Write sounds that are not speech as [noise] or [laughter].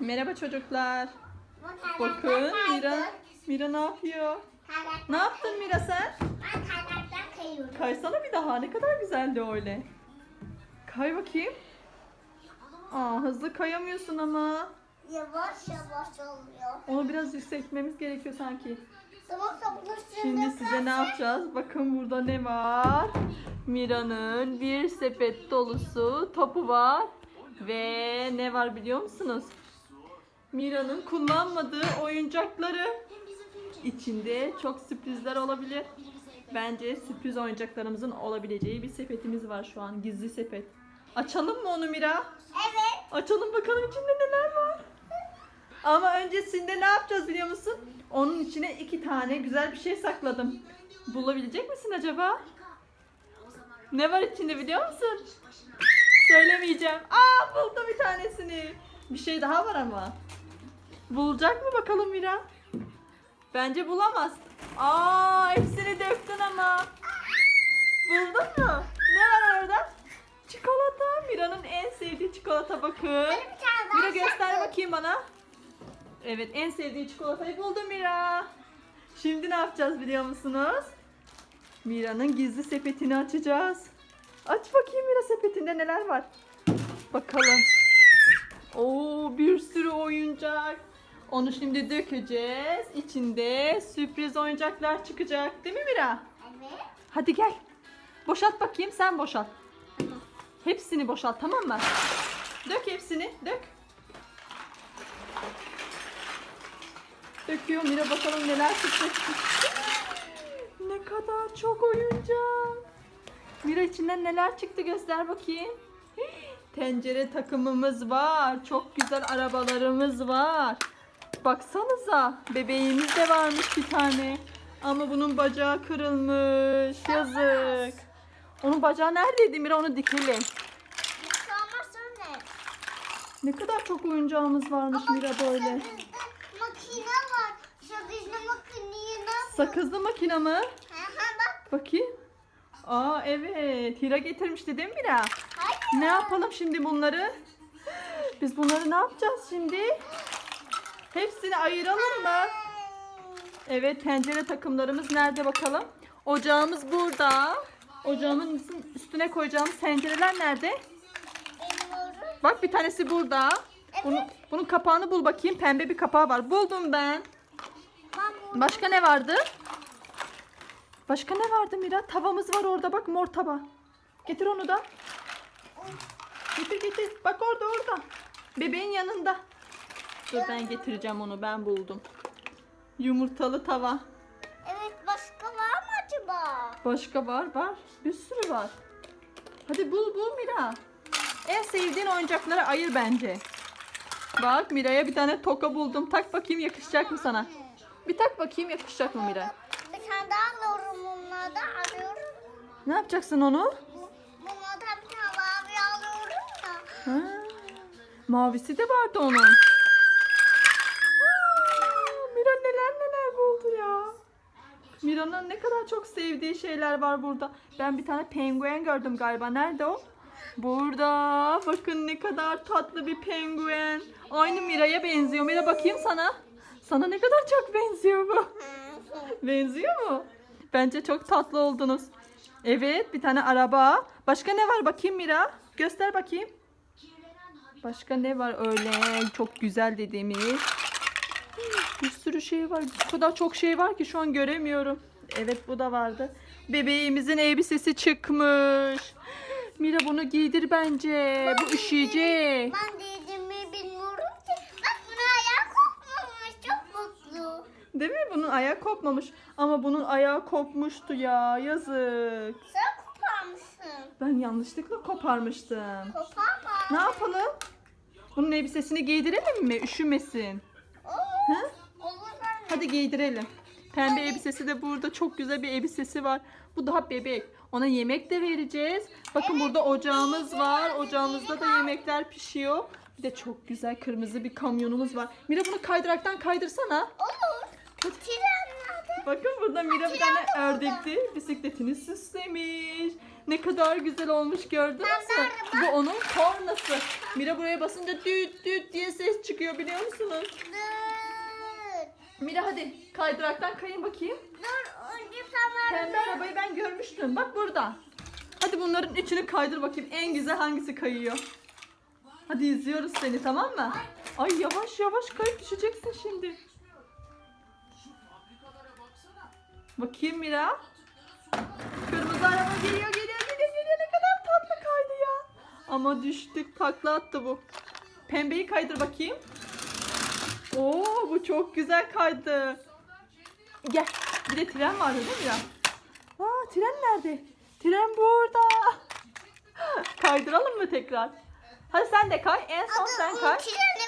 Merhaba çocuklar. Bakın Mira. Mira ne yapıyor? Ne yaptın Mira sen? Ben kayıyorum. Kaysana bir daha. Ne kadar güzeldi öyle. Kay bakayım. Aa hızlı kayamıyorsun ama. Yavaş yavaş oluyor. Onu biraz yükseltmemiz gerekiyor sanki. Tamam Şimdi size ne yapacağız? Bakın burada ne var? Mira'nın bir sepet dolusu topu var. Ve ne var biliyor musunuz? Mira'nın kullanmadığı oyuncakları. İçinde çok sürprizler olabilir. Bence sürpriz oyuncaklarımızın olabileceği bir sepetimiz var şu an. Gizli sepet. Açalım mı onu Mira? Evet. Açalım bakalım içinde neler var. Ama öncesinde ne yapacağız biliyor musun? Onun içine iki tane güzel bir şey sakladım. Bulabilecek misin acaba? Ne var içinde biliyor musun? Söylemeyeceğim. Aa buldum bir tanesini. Bir şey daha var ama. Bulacak mı bakalım Mira? Bence bulamaz. Aa hepsini döktün ama. Buldun mu? Ne var orada? Çikolata. Mira'nın en sevdiği çikolata bakın. Mira göster bakayım bana. Evet en sevdiği çikolatayı buldum Mira. Şimdi ne yapacağız biliyor musunuz? Mira'nın gizli sepetini açacağız. Aç bakayım Mira sepetinde neler var. Bakalım. Oo bir sürü oyuncak. Onu şimdi dökeceğiz. İçinde sürpriz oyuncaklar çıkacak. Değil mi Mira? Evet. Hadi gel. Boşalt bakayım sen boşalt. Hepsini boşalt tamam mı? Dök hepsini dök. Döküyor Mira bakalım neler çıkacak. ne kadar çok oyuncak. Mira içinden neler çıktı göster bakayım. Tencere takımımız var. Çok güzel arabalarımız var. Baksanıza bebeğimiz de varmış bir tane. Ama bunun bacağı kırılmış. Yazık. Onun bacağı neredeydi Mira onu dikelim. Ne? Kadar çok oyuncağımız varmış Mira böyle. Makine var. Sakızlı nasıl? Sakızlı makine mi? Bak. Bakayım. Aa evet. Hira getirmişti değil mi Mira? Hayır. Ne yapalım şimdi bunları? Biz bunları ne yapacağız şimdi? Hepsini ayıralım mı? Evet tencere takımlarımız nerede bakalım? Ocağımız burada. Ocağımın üstüne koyacağımız tencereler nerede? Bak bir tanesi burada. Bunun, bunun kapağını bul bakayım. Pembe bir kapağı var. Buldum ben. Bunu Başka ne vardı? Başka ne vardı Mira? Tavamız var orada bak mor tava. Getir onu da. Getir getir. Bak orada orada. Bebeğin yanında. Dur ben getireceğim onu ben buldum. Yumurtalı tava. Evet başka var mı acaba? Başka var var. Bir sürü var. Hadi bul bul Mira. En sevdiğin oyuncakları ayır bence. Bak Mira'ya bir tane toka buldum. Tak bakayım yakışacak mı sana? Bir tak bakayım yakışacak mı Mira? Bir tane daha alıyorum bunlardan arıyorum. Ne yapacaksın onu? Bu- Bunlardan bir tane mavi alıyorum da. Ha, mavisi de vardı onun. Aa, Mira neler neler buldu ya. Mira'nın ne kadar çok sevdiği şeyler var burada. Ben bir tane penguen gördüm galiba. Nerede o? Burada. Bakın ne kadar tatlı bir penguen. Aynı Mira'ya benziyor. Mira bakayım sana. Sana ne kadar çok benziyor bu. Benziyor mu? Bence çok tatlı oldunuz. Evet bir tane araba. Başka ne var bakayım Mira? Göster bakayım. Başka ne var öyle çok güzel dediğimiz? Bir sürü şey var. O kadar çok şey var ki şu an göremiyorum. Evet bu da vardı. Bebeğimizin elbisesi çıkmış. Mira bunu giydir bence. Bu üşüyecek. Ben dediğimi bilmiyorum ki. Bak buna ayağı kopmamış. Çok mutlu. Değil mi? Bunun ayağı kopmamış. Ama bunun ayağı kopmuştu ya. Yazık. Sen koparmışsın. Ben yanlışlıkla koparmıştım. Koparma. Ne yapalım? Bunun elbisesini giydirelim mi? Üşümesin. Oo. Ha? Olur ben. Hadi giydirelim. Pembe elbisesi de burada çok güzel bir elbisesi var. Bu daha bebek. Ona yemek de vereceğiz. Bakın burada ocağımız var. Ocağımızda da yemekler pişiyor. Bir de çok güzel kırmızı bir kamyonumuz var. Mira bunu kaydıraktan kaydırsana. Olur. Bakın burada Mira bir tane ördekli bisikletini süslemiş. Ne kadar güzel olmuş gördünüz mü? Bu onun kornası. Mira buraya basınca düt düt diye ses çıkıyor biliyor musunuz? Dur. Mira hadi kaydıraktan kayın bakayım. Dur önce sen Pembe arabayı ben görmüştüm. Bak burada. Hadi bunların üçünü kaydır bakayım. En güzel hangisi kayıyor? Hadi izliyoruz seni tamam mı? Ay yavaş yavaş kayıp düşeceksin şimdi. Bakayım Mira. Kırmızı araba geliyor geliyor geliyor geliyor. Ne kadar tatlı kaydı ya. Ama düştük takla attı bu. Pembeyi kaydır bakayım. Oo bu çok güzel kaydı. Gel. Bir de tren vardı değil mi ya? Aa tren nerede? Tren burada. [laughs] Kaydıralım mı tekrar? Hadi sen de kay. En son sen kay. Tren